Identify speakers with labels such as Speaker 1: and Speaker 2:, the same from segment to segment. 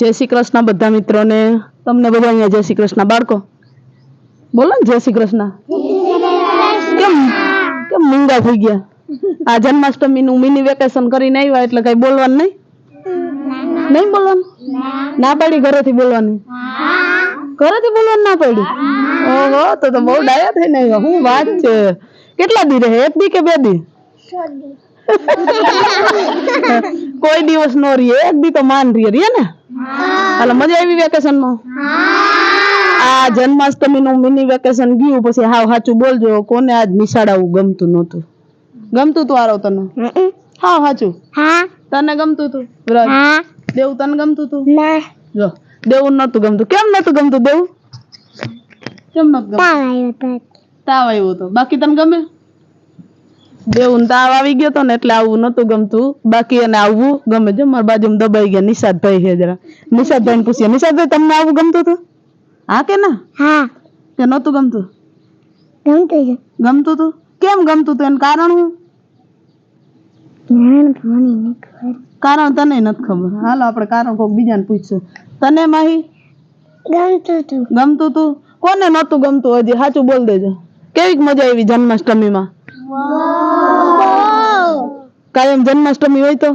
Speaker 1: જય શ્રી કૃષ્ણ બધા મિત્રોને. તમને બધા અહીંયા જય શ્રી કૃષ્ણ. બાળકો બોલો ને જય શ્રી કૃષ્ણ. કેમ? કેમ મૂંગા થઈ ગયા? આ જન્માષ્ટમી નું મિની વેકેશન કરીને આવ્યા એટલે કઈ બોલવાનું નહીં? નહીં બોલવાનું? ના પાડી ઘરેથી બોલવાની? ઘરેથી બોલવાનું ના પાડી? ઓહો તો તો બહુ ડાયા થઈને આવ્યા. હું વાત છે? કેટલા દી રહે? એક દી કે બે દી? કોઈ દિવસ નો રીએ એક દી તો માન રહીએ. રહીએ ને? હાલો મજા આવી વેકેશનમાં આ જન્માષ્ટમી નું મિની વેકેશન ગયું પછી હાવ સાચું બોલજો કોને આજ નિશાળાવું ગમતું નહોતું? ગમતું તું આરો તને? હા સાચું.
Speaker 2: હા.
Speaker 1: તને ગમતું તું? વ્રત?
Speaker 2: હા.
Speaker 1: દેવું તને ગમતું તું?
Speaker 2: ના.
Speaker 1: જો દેવું નતું ગમતું. કેમ નતું ગમતું દેવું? કેમ નતું ગમતું?
Speaker 2: તાવ આવ્યો તો
Speaker 1: બાકી તને ગમે દેવું તાવ આવી ગયો તો ને એટલે આવું નતું ગમતું. બાકી એને આવવું ગમે છે. મારા બાજુ દબાઈ ગયા. નિષાદભાઈ છે જરા. નિષાદભાઈ પૂછીએ નિષાદભાઈ તમને આવું ગમતું હતું? હા કે ના?
Speaker 2: હા.
Speaker 1: કે નતું ગમતું?
Speaker 2: ગમતું છે.
Speaker 1: ગમતું હતું? કેમ ગમતું હતું? એનું કારણ
Speaker 2: ખબર.
Speaker 1: કારણ તને નથી ખબર. હાલો આપણે કારણ કોઈક બીજાને પૂછશું. તને માહી?
Speaker 2: ગમતું હતું.
Speaker 1: ગમતું હતું કોને નતું ગમતું? હજી સાચું બોલ દેજો. કેવી મજા આવી જન્માષ્ટમીમાં? કાયમ જન્માષ્ટમી હોય તો?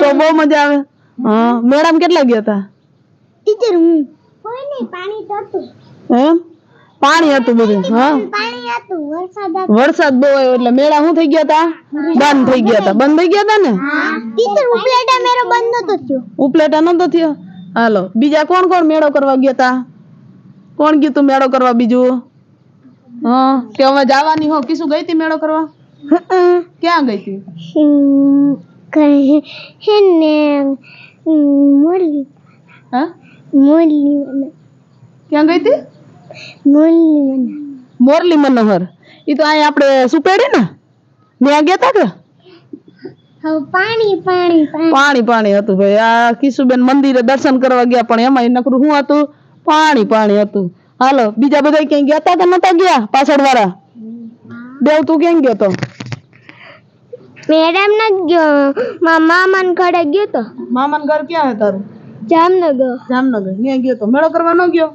Speaker 1: તો બહુ મજા આવે. હા. મેળામાં કેટલા ગયા હતા?
Speaker 2: ટીચર હું. કોઈ નહીં પાણી તો હતું.
Speaker 1: એમ? પાણી હતું બધું હા?
Speaker 2: પાણી હતું વરસાદ
Speaker 1: વરસાદ બહુ આવ્યો એટલે મેળા શું થઈ ગયા હતા? બંધ થઈ ગયા હતા. બંધ થઈ ગયા હતા ને?
Speaker 2: ટીચર ઉપલેટા મેરો બંધ નતો થયો.
Speaker 1: ઉપલેટા નતો થયો? હાલો બીજા કોણ કોણ મેળો કરવા ગયા હતા? કોણ ગયું તું મેળો કરવા બીજું? હા કે હવે જવાની હો? કીશું ગઈ હતી મેળો કરવા? ક્યાં ગઈ હતી
Speaker 2: હે ને મોરલી.
Speaker 1: હા?
Speaker 2: મોરલી
Speaker 1: ક્યાં ગઈ હતી
Speaker 2: મોરલી
Speaker 1: મોરલી મનોહર. એ તો અહીં આપણે સુપેડે ને? ત્યાં ગયા હતા કે
Speaker 2: પાણી પાણી પાણી.
Speaker 1: પાણી હતું ભાઈ. આ કિશુબેન મંદિરે દર્શન કરવા ગયા પણ એમાં નકરું શું હતું? પાણી પાણી હતું. હાલો બીજા બધા ક્યાંય ગયા તા કે નતા ગયા? પાછળ વાળા દેવ તું ક્યાં ગયો તો?
Speaker 2: મેડમ ના ગયો. મામા મન ઘરે ગયો તો.
Speaker 1: મામાન ઘર ક્યાં હે તારું?
Speaker 2: જામનગર.
Speaker 1: જામનગર. ન્યા ગયો તો? મેળો કરવા ન ગયો?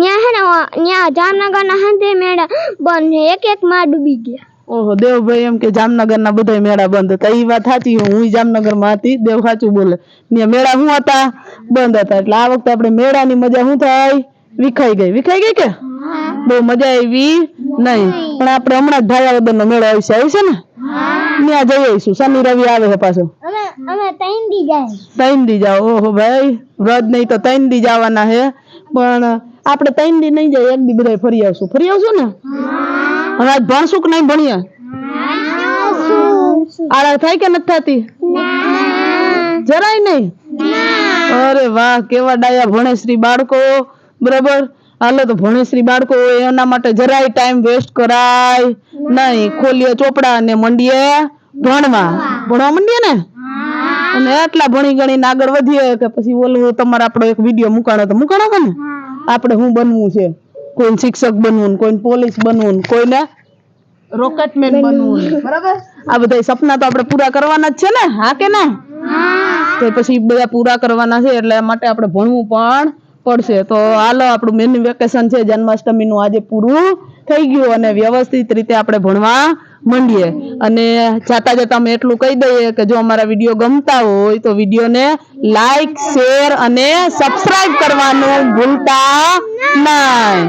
Speaker 2: ન્યા હે ને ન્યા જામનગર ના હાથે મેળા બંધ એક એક માં ડૂબી ગયા.
Speaker 1: ઓહો દેવભાઈ એમ કે જામનગર ના બધા મેળા બંધ હતા. એ વાત સાચી હું જામનગરમાં હતી. દેવ સાચું બોલે. ન્યા મેળા શું હતા? બંધ હતા. એટલે આ વખતે આપણે મેળાની મજા શું થાય? વિખાઈ ગઈ. વિખાઈ ગઈ કે? બહુ મજા આવી નહીં. પણ આપણે હમણાં જ ભાયાવદર નો મેળો આવશે આવશે ને? ત્યાં જઈ આવીશું શનિ રવિ આવે છે પાછો.
Speaker 2: ત્રણ દી
Speaker 1: જાઓ. ઓહો ભાઈ વ્રત નહીં તો ત્રણ દી જવાના છે પણ આપણે ત્રણ દી નહીં જાય એક દી બધા ફરી આવશું. ફરી આવશું ને? હવે આજ ભણશું કે નહીં ભણીએ? આળા થાય કે નથી થતી? જરાય નહીં? અરે વાહ કેવા ડાયા ભણેશ્રી બાળકો બરાબર? હાલો તો ભણેશ્રી બાળકો એના માટે જરાય ટાઈમ વેસ્ટ કરાય નહીં. ખોલીએ ચોપડા અને મંડીએ ભણવા. ભણવા મંડીએ ને? અને એટલા ભણી ગણીને આગળ વધીએ કે પછી ઓલું તમારે આપણો એક વીડિયો મૂકાણો તો મૂકાણો કે ને? આપણે શું બનવું છે? કોઈને શિક્ષક બનવું ને કોઈને પોલીસ બનવું કોઈને રોકેટમેન બનવું. બરાબર? આ બધા સપના તો આપણે પૂરા કરવાના જ છે ને? હા કે ના? તો પછી બધા પૂરા કરવાના છે એટલે એ માટે આપણે ભણવું પણ પડશે. તો હાલો, આપણું મેન વેકેશન છે, જન્માષ્ટમીનું આજે પૂરું થઈ ગયું અને વ્યવસ્થિત રીતે આપણે ભણવા માંડીએ. અને જાતા જતા અમે એટલું કહી દઈએ કે જો અમારા વીડિયો ગમતા હોય તો વિડીયોને લાઈક શેર અને સબસ્ક્રાઈબ કરવાનું ભૂલતા નહીં.